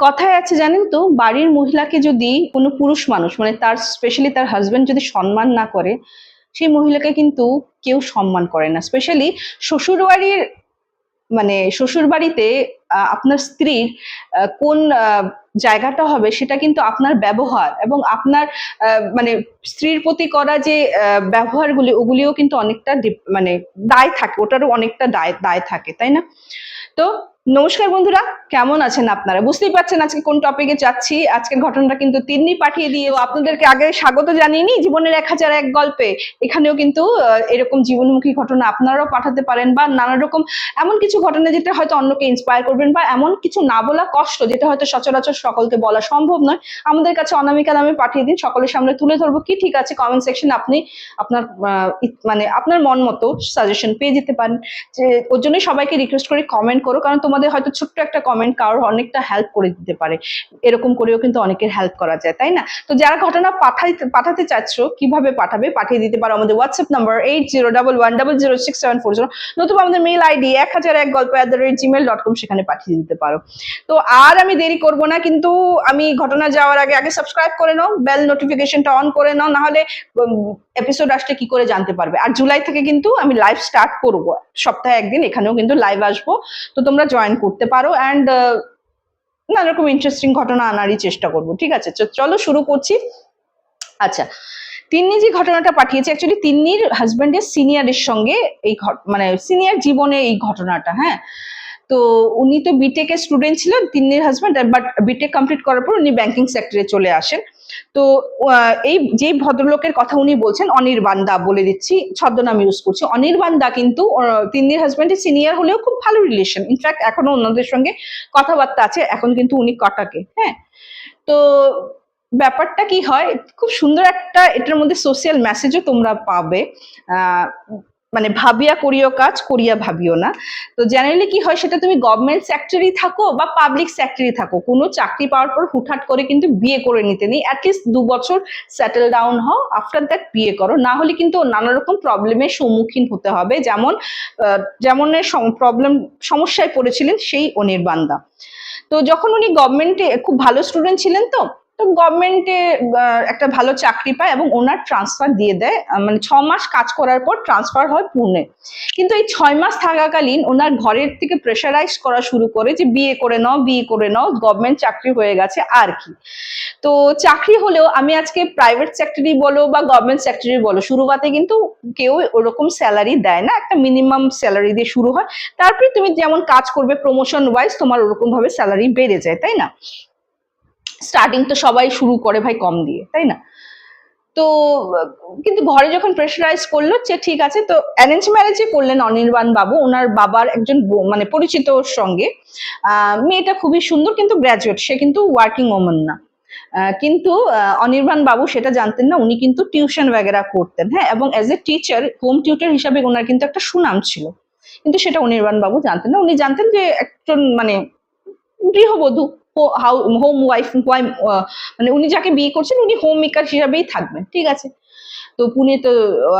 কথায় আছে জানেন তো, বাড়ির মহিলাকে যদি কোনো পুরুষ মানুষ মানে তার স্পেশালি তার হাজবেন্ড যদি সম্মান না করে, সেই মহিলাকে কিন্তু কেউ সম্মান করে না। স্পেশালি শ্বশুর বাড়ির মানে শ্বশুর বাড়িতে আপনার স্ত্রীর কোন জায়গাটা হবে সেটা কিন্তু আপনার ব্যবহার এবং আপনার মানে স্ত্রীর প্রতি করা যে ব্যবহারগুলি, ওগুলিও কিন্তু অনেকটা মানে দায় থাকে, ওটারও অনেকটা দায় দায় থাকে, তাই না? তো নমস্কার বন্ধুরা, কেমন আছেন আপনারা? বুঝতেই পারছেন আজকে কোন টপিকে যাচ্ছি। আজকের ঘটনাটা কিন্তু তিন্নি পাঠিয়ে দিয়ে আপনাদেরকে আগে স্বাগত জানিয়ে নি জীবনের এক হাজার এক গল্পে। এখানেও কিন্তু এরকম জীবনমুখী ঘটনা আপনারাও পাঠাতে পারেন বা নানা রকম এমন কিছু ঘটনা যেটা হয়তো অন্যকে ইন্সপায়ার করবেন বা এমন কিছু না বলা কষ্ট যেটা হয়তো সচরাচর সকলকে বলা সম্ভব নয়। আমাদের কাছে অনামিকা নামে পাঠিয়ে দিন, সকলের সামনে তুলে ধরবো কি ঠিক আছে কমেন্ট সেকশন আপনি আপনার মানে আপনার মন মতো সাজেশন পেয়ে যেতে পারেন। যে ওর জন্যই সবাইকে রিকোয়েস্ট করি কমেন্ট করো, কারণ তোমাদের হয়তো ছোট্ট একটা কমেন্ট কারোর অনেকটা হেল্প করে দিতে পারে। এরকম করেও কিন্তু অনেকের হেল্প করা যায়, তাই না? তো যারা ঘটনা পাঠাইতে পাঠাতে চাচ্ছ, কীভাবে পাঠাবে? পাঠিয়ে দিতে পারো আমাদের WhatsApp number eight zero double one double zero six seven four zero নতুবা আমাদের মেল আইডি এক হাজার এক গল্প at the rate Gmail dot com সেখানে পাঠিয়ে দিতে পারো। তো আর আমি দেরি করব না, কিন্তু আমি ঘটনা যাওয়ার আগে আগে সাবস্ক্রাইব করে নাও বেল নোটিফিকেশনটা অন করে নাও, নাহলে এপিসোড আসলে কি করে জানতে পারবে? আর জুলাই থেকে কিন্তু আমি লাইভ স্টার্ট করব। সপ্তাহে একদিন এখানেও কিন্তু লাইভ আসব। তো তোমরা জয়েন করতে পারো অ্যান্ড নানা রকম ইন্টারেস্টিং ঘটনা আনারই চেষ্টা করব, ঠিক আছে? চলো শুরু করছি। আচ্ছা তিন্নি যে ঘটনাটা পাঠিয়েছে অ্যাকচুয়ালি তিন্নির হাজব্যান্ডের সিনিয়রের সঙ্গে এই মানে সিনিয়র জীবনে এই ঘটনাটা হ্যাঁ? তো উনি তো বিটেক এর স্টুডেন্ট ছিলেন তিন্নির হাজব্যান্ড বাট বিটেক কমপ্লিট করার পর উনি ব্যাংকিং সেক্টরে চলে আসেন। তো এই যে ভদ্রলোকের কথা উনি বলছেন, অনির্বাণ দা বলে দিচ্ছি, ছদ্মনাম ইউজ করছি। অনির্বাণ দা কিন্তু তিন্নির হাজব্যান্ডের সিনিয়র হলেও খুব ভালো রিলেশন ইনফ্যাক্ট এখনও অন্যদের সঙ্গে কথাবার্তা আছে, এখন কিন্তু উনি কটাকে হ্যাঁ? তো, ব্যাপারটা কি হয়, খুব সুন্দর একটা এটার মধ্যে সোশ্যাল মেসেজও তোমরা পাবে। মানে ভাবিয়া করিও কাজ, করিয়া ভাবিও না। তো জেনারেলি কি হয়, সেটা তুমি গভর্নমেন্ট সেক্টরেই থাকো বা পাবলিক সেক্টরেই থাকো। কোনো চাকরি পাওয়ার পর হুটহাট করে কিন্তু বিয়ে করে নিতে নেই। অ্যাটলিস্ট দু বছর সেটেল ডাউন হও আফটার দ্যাট বিয়ে করো। না হলে কিন্তু নানা রকম প্রবলেমের সম্মুখীন হতে হবে। যেমন যেমনের প্রবলেম সমস্যায় পড়েছিলেন সেই অনির্বাণদা তো যখন উনি গভর্নমেন্টে খুব ভালো স্টুডেন্ট ছিলেন তো তো গভর্নমেন্টে একটা ভালো চাকরি পায় এবং ওনার ট্রান্সফার দিয়ে দেয় মানে ছ মাস কাজ করার পর ট্রান্সফার হয় পুনে। কিন্তু এই ছয় মাস থাকাকালীন ওনার ঘরের থেকে প্রেশারাইজ করা শুরু করে যে, বিয়ে করে নাও, বিয়ে করে নাও গভর্নমেন্ট চাকরি হয়ে গেছে আর কি। তো চাকরি হলেও আমি আজকে প্রাইভেট সেক্টরি বলো বা গভর্নমেন্ট সেক্টরি বলো শুরুতে কিন্তু কেউ ওরকম স্যালারি দেয় না, একটা মিনিমাম স্যালারি দিয়ে শুরু হয়। তারপরে তুমি যেমন কাজ করবে প্রমোশন ওয়াইজ তোমার ওরকম ভাবে স্যালারি বেড়ে যায়, তাই না? স্টার্টিং তো সবাই শুরু করে ভাই কম দিয়ে, তাই না? তো, কিন্তু ঘরে যখন প্রেশারাইজ করল যে ঠিক আছে, তো অ্যারেঞ্জ ম্যারেজে করলেন অনির্বাণ বাবু, ওনার বাবার একজন মানে পরিচিত সঙ্গে। মেয়েটা খুবই সুন্দর কিন্তু গ্র্যাজুয়েট সে কিন্তু ওয়ার্কিং ওমেন না। কিন্তু অনির্বাণ বাবু সেটা জানতেন না, উনি কিন্তু টিউশন বাগেরা করতেন হ্যাঁ? এবং as a teacher home tutor হিসাবে ওনার কিন্তু একটা সুনাম ছিল। কিন্তু সেটা অনির্বাণ বাবু জানতেন না। উনি জানতেন যে একজন মানে গৃহবধূ হোম ওয়াইফ মানে উনি যাকে বিয়ে করছেন উনি হোম মেকার হিসাবেই থাকবেন ঠিক আছে? তো পুনে তো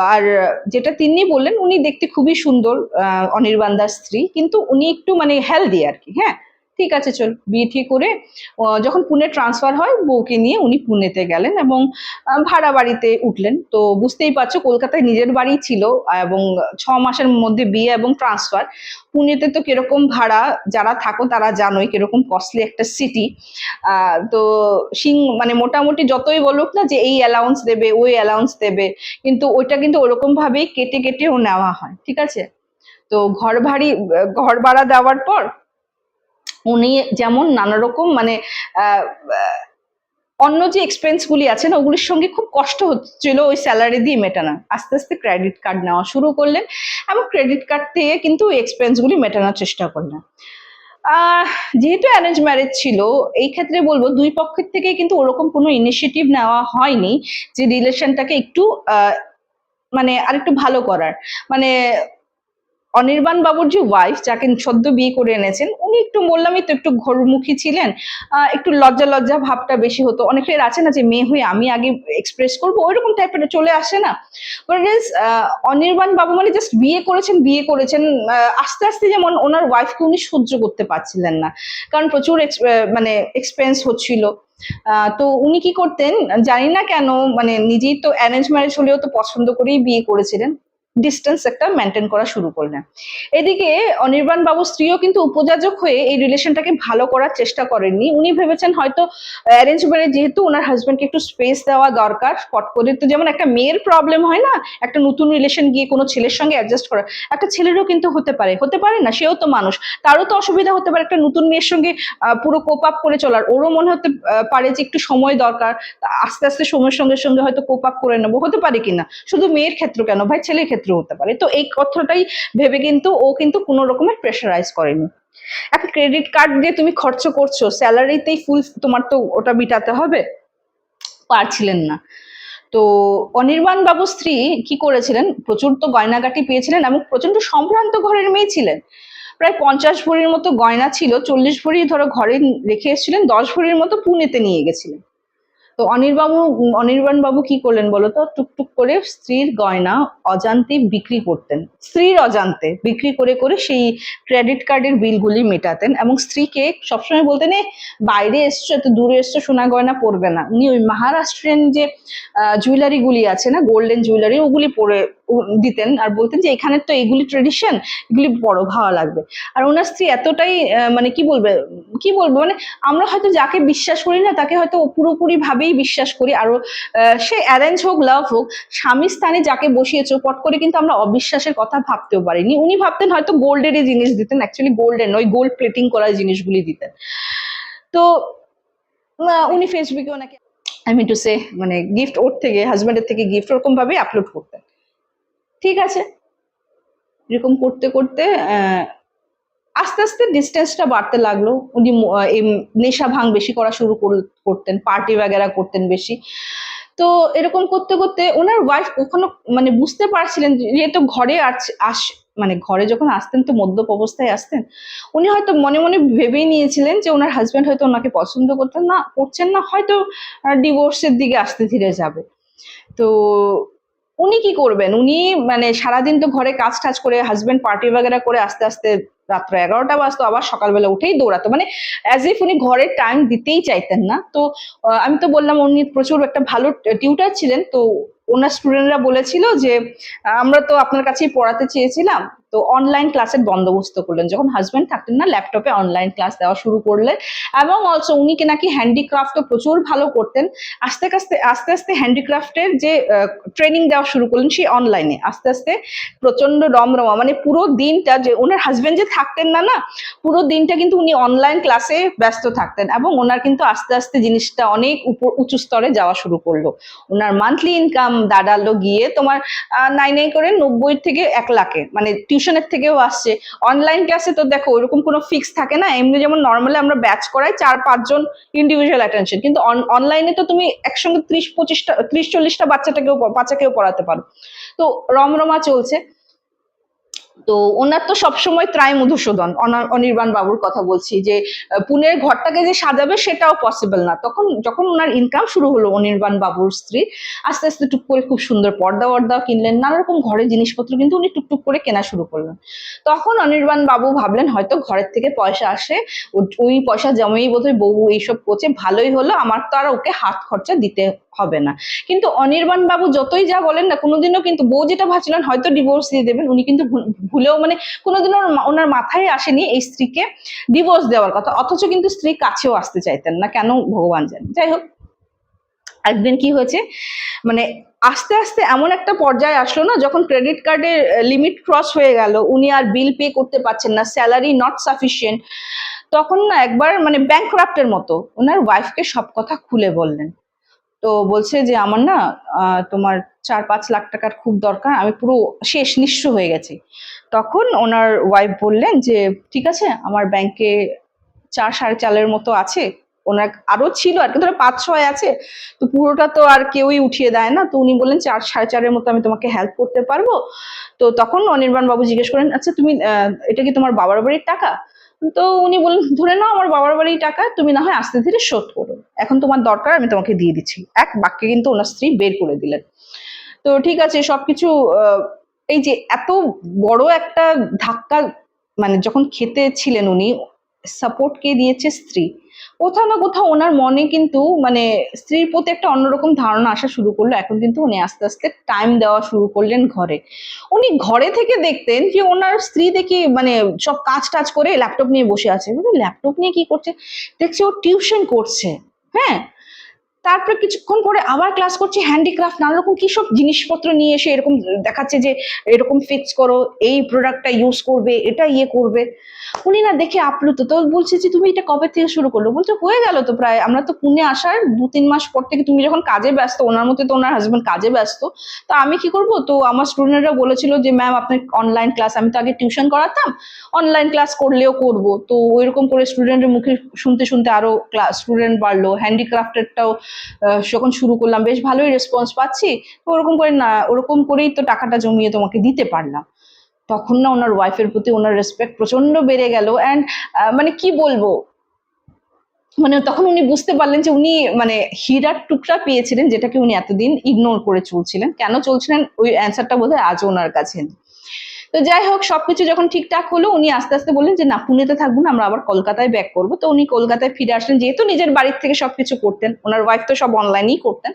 আর যেটা তিনি বললেন উনি দেখতে খুবই সুন্দর আহ, অনির্বাণ স্ত্রী কিন্তু উনি একটু মানে হেলদি আর কি হ্যাঁ? ঠিক আছে, চল, বিয়ে ঠিক করে যখন পুনে ট্রান্সফার হয়, বউকে নিয়ে উনি পুনেতে গেলেন এবং ভাড়া বাড়িতে উঠলেন। তো বুঝতেই পারছ, কলকাতায় নিজের বাড়ি ছিল, এবং ছ মাসের মধ্যে বিয়ে এবং ট্রান্সফার পুনেতে তো কীরকম ভাড়া যারা থাকো, তারা জানোই কীরকম কস্টলি একটা সিটি তো সিং মানে মোটামুটি যতই বলুক না যে, এই অ্যালাউন্স দেবে, ওই অ্যালাউন্স দেবে, কিন্তু ওইটা কিন্তু ওরকম ভাবেই কেটে, কেটেও নেওয়া হয়, ঠিক আছে? তো ঘর ভাড়ি ঘর ভাড়া দেওয়ার পর উনি যেমন নানা রকম মানে অন্য যে এক্সপেন্স গুলি আছে না, ওগুলির সঙ্গে খুব কষ্ট হচ্ছিল ওই স্যালারি দিয়ে মেটানো। আস্তে আস্তে ক্রেডিট কার্ড নেওয়া শুরু করলেন এবং ক্রেডিট কার্ড থেকে কিন্তু এক্সপেন্স গুলি মেটানোর চেষ্টা করলেন। যেহেতু অ্যারেঞ্জ ম্যারেজ ছিল, এই ক্ষেত্রে বলব দুই পক্ষের থেকে কিন্তু ওরকম কোনো ইনিশিয়েটিভ নেওয়া হয়নি যে রিলেশনটাকে একটু মানে আরেকটু ভালো করার। মানে অনির্বাণ বাবুর যে ওয়াইফ যাকে সদ্য বিয়ে করে এনেছেন, উনি একটু বললামই তো একটু ঘরমুখী ছিলেন। একটু লজ্জা লজ্জা ভাবটা বেশি হতো। অনেকের আছে না যে মেয়ে হয়ে আমি আগে এক্সপ্রেস করব, ওইরকম টাইপের চলে আসে না। অনির্বাণ বাবু মানে জাস্ট বিয়ে করেছেন বিয়ে করেছেন আস্তে আস্তে যেমন ওনার ওয়াইফকে উনি সহ্য করতে পারছিলেন না। কারণ প্রচুর মানে এক্সপেন্স হচ্ছিল। তো উনি কি করতেন জানি না কেন মানে নিজেই তো অ্যারেঞ্জ ম্যারেজ হলেও তো পছন্দ করেই বিয়ে করেছিলেন। ডিস্টেন্স একটা মেনটেন করা শুরু করলেন। এদিকে অনির্বাণ বাবু স্ত্রীও কিন্তু উপযাজক হয়ে এই রিলেশনটাকে ভালো করার চেষ্টা করেননি। উনি ভেবেছেন হয়তো অ্যারেঞ্জ ম্যারেজ যেহেতু ওনার হাজবেন্ডকে একটু স্পেস দেওয়া দরকার। স্পট করে তো যেমন একটা মেয়ের প্রবলেম হয় না, একটা নতুন রিলেশন গিয়ে কোনো ছেলের সঙ্গে অ্যাডজাস্ট করা। একটা ছেলেরও কিন্তু হতে পারে। হতে পারে না, সেও তো মানুষ। তারও তো অসুবিধা হতে পারে একটা নতুন মেয়ের সঙ্গে পুরো কোপ আপ করে চলার। ওরও মনে হতে পারে যে একটু সময় দরকার। আস্তে আস্তে সময়ের সঙ্গে সঙ্গে হয়তো কোপ আপ করে নেব। হতে পারে কিনা? শুধু মেয়ের ক্ষেত্র কেন? ভাই, ছেলের ক্ষেত্রেও হতে পারে। তো এই কথাটাই ভেবে কিন্তু ও কিন্তু কোনো রকমের প্রেশারাইজ করেনি। একটা ক্রেডিট কার্ড দিয়ে তুমি খরচ করছ স্যালারিতেই ফুল তোমার তো ওটা মিটাতে হবে, পারছিলেন না। তো অনির্বাণ বাবু স্ত্রী কি করেছিলেন? প্রচুর তো গয়নাগাটি পেয়েছিলেন এবং প্রচণ্ড সম্ভ্রান্ত ঘরের মেয়ে ছিলেন। প্রায় পঞ্চাশ ভরির মতো গয়না ছিল, চল্লিশ ভরি ধরো ঘরে রেখে এসেছিলেন, দশ ভরির মতো পুনেতে নিয়ে গেছিলেন। তো অনির্বাবু অনির্বাণ বাবু কি করলেন বলো তো? টুকটুক করে স্ত্রীর গয়না অজান্তে বিক্রি করতেন। স্ত্রীর অজান্তে বিক্রি করে করে সেই ক্রেডিট কার্ডের বিলগুলি মেটাতেন এবং স্ত্রীকে সবসময় বলতেন "এ, বাইরে এসছো এত দূরে এসছো সোনা গয়না পরবে না। উনি ওই মহারাষ্ট্রের যে জুয়েলারিগুলি আছে না গোল্ডেন জুয়েলারি ওগুলি পরে দিতেন আর বলতেন যে এখানের তো এগুলি ট্রেডিশন এগুলি বড় ভালো লাগবে। আর ওনার স্ত্রী এতটাই মানে কি বলবে, কি বলব মানে আমরা হয়তো যাকে বিশ্বাস করি না, তাকে হয়তো পুরোপুরি ভাবেই বিশ্বাস করি। আর সে অ্যারেঞ্জ হোক লাভ হোক, স্বামী স্থানে যাকে বসিয়েছো, পট করে কিন্তু আমরা অবিশ্বাসের কথা ভাবতেও পারিনি। উনি ভাবতেন হয়তো গোল্ডেরই জিনিস দিতেন অ্যাকচুয়ালি গোল্ডের নয় গোল্ড প্লেটিং করা জিনিসগুলি দিতেন। তো উনি ফেসবুকে ওনাকে আই মিন টু সে মানে গিফট ওর থেকে হাজব্যান্ডের থেকে গিফট ওরকম ভাবে আপলোড করতেন। ঠিক আছে। এরকম করতে করতে আস্তে আস্তে ডিস্টেন্সটা বাড়তে লাগল। উনি নেশা ভাঙ বেশি করা শুরু কর- করতেন পার্টি বাগেরা করতেন বেশি। তো এরকম করতে করতে ওনার ওয়াইফ কখনো মানে বুঝতে পারছিলেন যেহেতু ঘরে আস মানে ঘরে যখন আসতেন তো মদ্যপ অবস্থায় আসতেন, উনি হয়তো মনে মনে ভেবেই নিয়েছিলেন যে ওনার হাজব্যান্ড হয়তো ওনাকে পছন্দ করতেন না, করছেন না, হয়তো ডিভোর্সের দিকে আসতে ধীরে যাবে। তো উনি কি করবেন? উনি মানে সারাদিন তো ঘরে কাজ টাজ করে হাজবেন্ড পার্টি বাগেরা করে আস্তে আস্তে রাত্র এগারোটা বাজতো, আবার সকালবেলা উঠেই দৌড়াতো। মানে অ্যাজ ইফ উনি ঘরে টাইম দিতেই চাইতেন না। তো আমি তো বললাম উনি প্রচুর একটা ভালো টিউটার ছিলেন। তো ওনার স্টুডেন্টরা বলেছিল যে, আমরা তো আপনার কাছেই পড়াতে চেয়েছিলাম। তো অনলাইন ক্লাসের বন্দোবস্ত করলেন। যখন হাজবেন্ড থাকতেন না ল্যাপটপে অনলাইন ক্লাস দেওয়া শুরু করলেন এবং অলসো উনি কি নাকি হ্যান্ডিক্রাফটও প্রচুর ভালো করতেন। আস্তে আস্তে আস্তে আস্তে হ্যান্ডিক্রাফটের যে ট্রেনিং দেওয়া শুরু করলেন সেই অনলাইনে আস্তে আস্তে প্রচণ্ড রমরমা মানে পুরো দিনটা যে, ওনার হাজবেন্ড যে থাকতেন না না, পুরো দিনটা কিন্তু উনি অনলাইন ক্লাসে ব্যস্ত থাকতেন এবং ওনার কিন্তু আস্তে আস্তে জিনিসটা অনেক উপর, উঁচু স্তরে যাওয়া শুরু করল। ওনার মান্থলি ইনকাম দাঁড়াল গিয়ে তোমার নাই নাই করে নব্বই থেকে এক লাখে মানে টিউশনের থেকেও আসছে। অনলাইন ক্লাসে তো দেখো, ওরকম কোনো ফিক্স থাকে না। এমনি যেমন নর্মালি আমরা ব্যাচ করাই চার পাঁচজন ইন্ডিভিজুয়াল অ্যাটেনশন কিন্তু অনলাইনে তো তুমি একসঙ্গে ত্রিশ, পঁচিশটা, ত্রিশ, চল্লিশটা বাচ্চাটাকেও, বাচ্চাকেও পড়াতে পারো। তো রমরমা চলছে। তো ওনার তো সবসময় ত্রায় মধুসূদন অনির্বাণ বাবুর কথা বলছি যে পুনের ঘরটাকে যে সাজাবে সেটাও পসিবল না। তখন, যখন ওনার ইনকাম শুরু হলো অনির্বাণ বাবুর স্ত্রী, আস্তে আস্তে টুক করে খুব সুন্দর পর্দা ওর্দাও কিনলেন, নানা রকম ঘরের জিনিসপত্র কিন্তু উনি টুকটুক করে কেনা শুরু করলেন। তখন অনির্বাণ বাবু ভাবলেন, হয়তো ঘরের থেকে পয়সা আসে ওই পয়সা জমেই বোধহয় বউ এইসব করছে, ভালোই হলো, আমার তো আর ওকে হাত খরচা দিতে হবে না। কিন্তু অনির্বাণ বাবু যতই যা বলেন না, কোনোদিনও কিন্তু বউ যেটা ভাবছিলেন হয়তো ডিভোর্স দিয়ে দেবেন, উনি কিন্তু ভুলেও মানে কোনোদিনও ওনার মাথায় আসেনি এই স্ত্রীকে ডিভোর্স দেওয়ার কথা। অথচ কিন্তু স্ত্রী কাছেও আসতে চাইতেন না, কেন ভগবান জানে। যাই হোক, একদিন কি হয়েছে? মানে আস্তে আস্তে এমন একটা পর্যায়ে আসলো না, যখন ক্রেডিট কার্ডের লিমিট ক্রস হয়ে গেল, উনি আর বিল পে করতে পারছেন না স্যালারি নট সাফিসিয়েন্ট তখন না একবার মানে ব্যাংক মতো, ওনার ওয়াইফকে সব কথা খুলে বললেন। তো বলছে যে, আমার না তোমার চার পাঁচ লাখ টাকার খুব দরকার, আমি পুরো শেষ, নিঃস্ব হয়ে গেছি। তখন ওনার ওয়াইফ বললেন যে, ঠিক আছে, আমার ব্যাংকে চার, সাড়ে চারের মতো আছে, ওনার আরও ছিল আর কি, ধরো পাঁচ, ছয় আছে, তো পুরোটা তো আর কেউই উঠিয়ে দেয় না। তো উনি বললেন, চার, সাড়ে চারের মতো আমি তোমাকে হেল্প করতে পারব। তো তখন অনির্বাণ বাবু জিজ্ঞেস করেন আচ্ছা তুমি এটা কি তোমার বাবার বাড়ির টাকা? তো উনি বললেন, ধরে নাও আমার বাবার বাড়ির টাকা, তুমি না হয় আস্তে ধীরে শোধ করো। এখন তোমার দরকার, আমি তোমাকে দিয়ে দিচ্ছি। এক বাক্যে কিন্তু ওনার স্ত্রী বের করে দিলেন। তো ঠিক আছে, সবকিছু এই যে এত বড় একটা ধাক্কা মানে যখন খেতে ছিলেন উনি সাপোর্ট কে দিয়েছে স্ত্রী। কোথাও না কোথাও ওনার মনে কিন্তু মানে স্ত্রীর প্রতি একটা অন্যরকম ধারণা আসা শুরু করল। এখন কিন্তু উনি আস্তে আস্তে টাইম দেওয়া শুরু করলেন ঘরে। উনি ঘরে থেকে দেখতেন যে ওনার স্ত্রী দেখি মানে সব কাজ টাজ করে ল্যাপটপ নিয়ে বসে আছে। ল্যাপটপ নিয়ে কি করছে? দেখছে ও টিউশন করছে। হ্যাঁ? তারপরে কিছুক্ষণ পরে আবার ক্লাস করছে হ্যান্ডিক্রাফট নানা রকম কি সব জিনিসপত্র নিয়ে এসে এরকম দেখাচ্ছে যে এরকম ফিক্স করো, এই প্রোডাক্টটা ইউজ করবে, এটা ইয়ে করবে। উনি না দেখে আপ্লুত, তো বলছে যে, তুমি এটা কবে থেকে শুরু করল? বলছে, হয়ে গেল তো প্রায়, আমরা তো পুনে আসার দু তিন মাস পর থেকে তুমি যখন কাজে ব্যস্ত, ওনার মধ্যে তো ওনার হাজব্যান্ড কাজে ব্যস্ত, তো আমি কি করব? তো আমার স্টুডেন্টরা বলেছিল যে ম্যাম আপনার অনলাইন ক্লাস আমি তো আগে টিউশন করাতাম অনলাইন ক্লাস করলেও করব। তো ওইরকম করে স্টুডেন্টের মুখে শুনতে শুনতে আরও ক্লাস স্টুডেন্ট বাড়লো হ্যান্ডিক্রাফটেরটাও যখন শুরু করলাম, বেশ ভালোই রেসপন্স পাচ্ছি। তো ওরকম করে না, ওরকম করেই তো টাকাটা জমিয়ে তোমাকে দিতে পারলাম। তখন না ওনার ওয়াইফের প্রতি ওনার রেসপেক্ট প্রচণ্ড বেড়ে গেল। অ্যান্ড মানে কি বলব? মানে তখন উনি বুঝতে পারলেন যে উনি মানে হীরার টুকরা পেয়েছিলেন, যেটাকে উনি এতদিন ইগনোর করে চলছিলেন। কেন চলছিলেন? ওই অ্যান্সারটা বোধহয় আজও ওনার কাছে নেই। তো যাই হোক, সবকিছু যখন ঠিকঠাক হলো, উনি আস্তে আস্তে বললেন যে, না, পুনেতে থাকব না, আমরা আবার কলকাতায় ব্যাক করব। তো উনি কলকাতায় ফিরে আসলেন, যেহেতু নিজের বাড়ির থেকে সবকিছু করতেন, ওনার ওয়াইফ তো সব অনলাইনেই করতেন।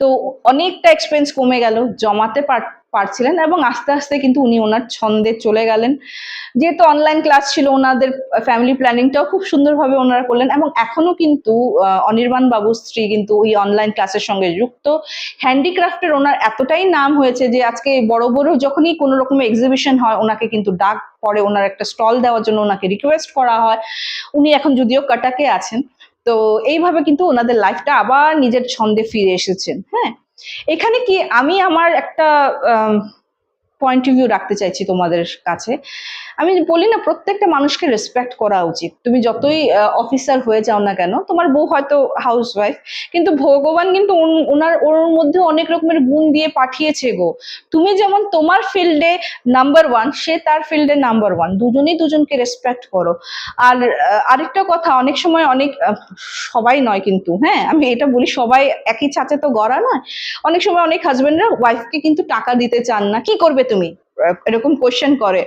তো অনেকটা এক্সপেন্স কমে গেল, জমাতে পার- পারছিলেন এবং আস্তে আস্তে কিন্তু উনি ওনার ছন্দে চলে গেলেন। যেহেতু অনলাইন ক্লাস ছিল, ওনাদের ফ্যামিলি প্ল্যানিংটাও খুব সুন্দরভাবে ওনারা করলেন এবং এখনও কিন্তু অনির্বাণ বাবুর স্ত্রী কিন্তু ওই অনলাইন ক্লাসের সঙ্গে যুক্ত। হ্যান্ডিক্রাফটের ওনার এতটাই নাম হয়েছে যে আজকে বড় বড় যখনই কোনো রকম এক্সিবিশন হয়, ওনাকে কিন্তু ডাক পরে ওনার একটা স্টল দেওয়ার জন্য ওনাকে রিকোয়েস্ট করা হয়। উনি এখন যদিও কাটাকে আছেন। তো এইভাবে কিন্তু ওনাদের লাইফটা আবার নিজের ছন্দে ফিরে এসেছেন হ্যাঁ? এখানে কি আমি আমার একটা পয়েন্ট অফ ভিউ রাখতে চাইছি তোমাদের কাছে। আমি বলি না, প্রত্যেকটা মানুষকে রেসপেক্ট করা উচিত। তুমি যতই অফিসার হয়ে যাও না কেন, তোমার বউ হয়তো হাউস ওয়াইফ কিন্তু ভগবান কিন্তু ওনার ওর মধ্যে অনেক রকমের গুণ দিয়ে পাঠিয়েছে গো। তুমি যেমন তোমার ফিল্ডে নাম্বার ওয়ান সে তার ফিল্ডে নাম্বার ওয়ান দুজনেই দুজনকে রেসপেক্ট করো। আর আরেকটা কথা, অনেক সময় অনেক সবাই নয় কিন্তু হ্যাঁ? আমি এটা বলি, সবাই একই ছাঁচে তো গড়া নয়। অনেক সময় অনেক হাজব্যান্ডরা ওয়াইফকে কিন্তু টাকা দিতে চান না। কি করবে তুমি? এরকম কোয়েশ্চেন করে।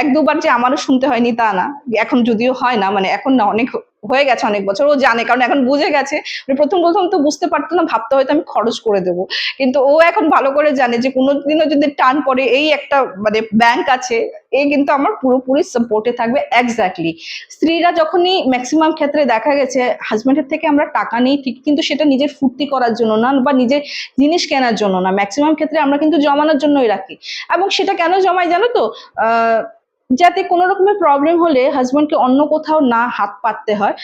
এক দুবার যে আমারও শুনতে হয়নি তা না। এখন যদিও হয় না মানে এখন না, অনেক হয়ে গেছে অনেক বছর, ও জানে, কারণ এখন বুঝে গেছে। মানে প্রথম প্রথম তো বুঝতে পারতো না, ভাবতে হয়তো আমি খরচ করে দেবো। কিন্তু ও এখন ভালো করে জানে যে, কোনোদিনও যদি টান পড়ে, এই একটা মানে ব্যাংক আছে, এ কিন্তু আমার পুরোপুরি সাপোর্টে থাকবে এক্স্যাক্টলি স্ত্রীরা যখনই ম্যাক্সিমাম ক্ষেত্রে দেখা গেছে হাজব্যান্ডের থেকে আমরা টাকা নিই, ঠিক কিন্তু সেটা নিজের ফুর্তি করার জন্য না, বা নিজের জিনিস কেনার জন্য না। ম্যাক্সিমাম ক্ষেত্রে আমরা কিন্তু জমানোর জন্যই রাখি। এবং সেটা কেন জমাই জানো তো? যাতে কোনো রকমের প্রবলেম হলে হাজবেন্ডকে অন্য কোথাও না হাত পাততে হয়।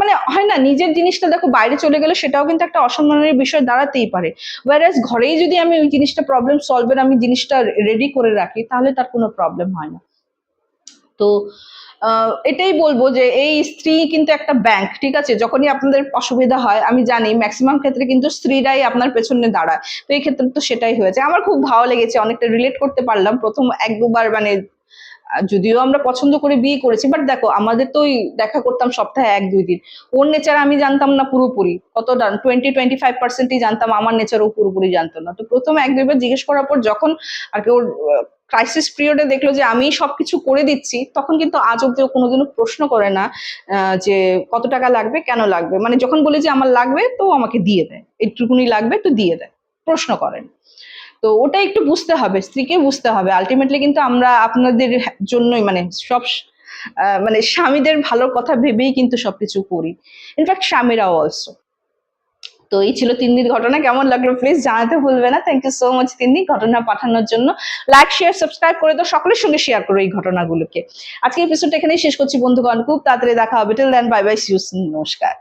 মানে হয় না, নিজের জিনিসটা দেখো বাইরে চলে গেলে সেটাও কিন্তু একটা অসম্মানের বিষয় দাঁড়াতেই পারে। ওয়ারাস ঘরেই যদি আমি ওই জিনিসটা প্রবলেম সলভের আমি জিনিসটা রেডি করে রাখি, তাহলে তার কোনো প্রবলেম হয় না। তো এটাই বলব যে এই স্ত্রী কিন্তু একটা ব্যাংক ঠিক আছে? যখনই আপনাদের অসুবিধা হয়, আমি জানি ম্যাক্সিমাম ক্ষেত্রে কিন্তু স্ত্রীরাই আপনার পেছনে দাঁড়ায়। তো এই ক্ষেত্রে তো সেটাই হয়েছে। আমার খুব ভালো লেগেছে, অনেকটা রিলেট করতে পারলাম। প্রথম এক দুবার মানে যদিও আমরা পছন্দ করে বিয়ে করেছি বাট দেখো, আমাদের তো দেখা করতাম সপ্তাহে এক, দুই দিন। ওর নেচার আমি জানতাম না পুরোপুরি। কতটা? টোয়েন্টি টোয়েন্টি ফাইভ পার্সেন্টই জানতাম, আমার নেচারও পুরোপুরি জানতো না। তো প্রথম এক, দুইবার জিজ্ঞেস করার পর যখন আর কি ওর ক্রাইসিস পিরিয়ডে দেখল যে আমি সবকিছু করে দিচ্ছি, তখন কিন্তু আজ অব্দি কোনোদিনও প্রশ্ন করে না যে কত টাকা লাগবে, কেন লাগবে? মানে যখন বলে যে আমার লাগবে, তো আমাকে দিয়ে দেয়। একটুকুনি লাগবে, তো দিয়ে দেয়। প্রশ্ন করেন। তো ওটা একটু বুঝতে হবে, স্ত্রীকে বুঝতে হবে। আলটিমেটলি কিন্তু আমরা আপনাদের জন্যই মানে সব মানে স্বামীদের ভালোর কথা ভেবেই কিন্তু সবকিছু করি। ইনফ্যাক্ট স্বামীরাও অলসো তো এই ছিল তিন দিন ঘটনা। কেমন লাগল প্লিজ জানাতে ভুলবে না। থ্যাংক ইউ সো মাচ তিন দিন ঘটনা পাঠানোর জন্য। লাইক শেয়ার সাবস্ক্রাইব করে দাও। সকলের সঙ্গে শেয়ার করো এই ঘটনাগুলোকে। আজকে এপিসোডটা এখানেই শেষ করছি বন্ধুগণ। খুব তাড়াতাড়ি দেখা হবে। টিল দেন বাই বাই সিউস নমস্কার।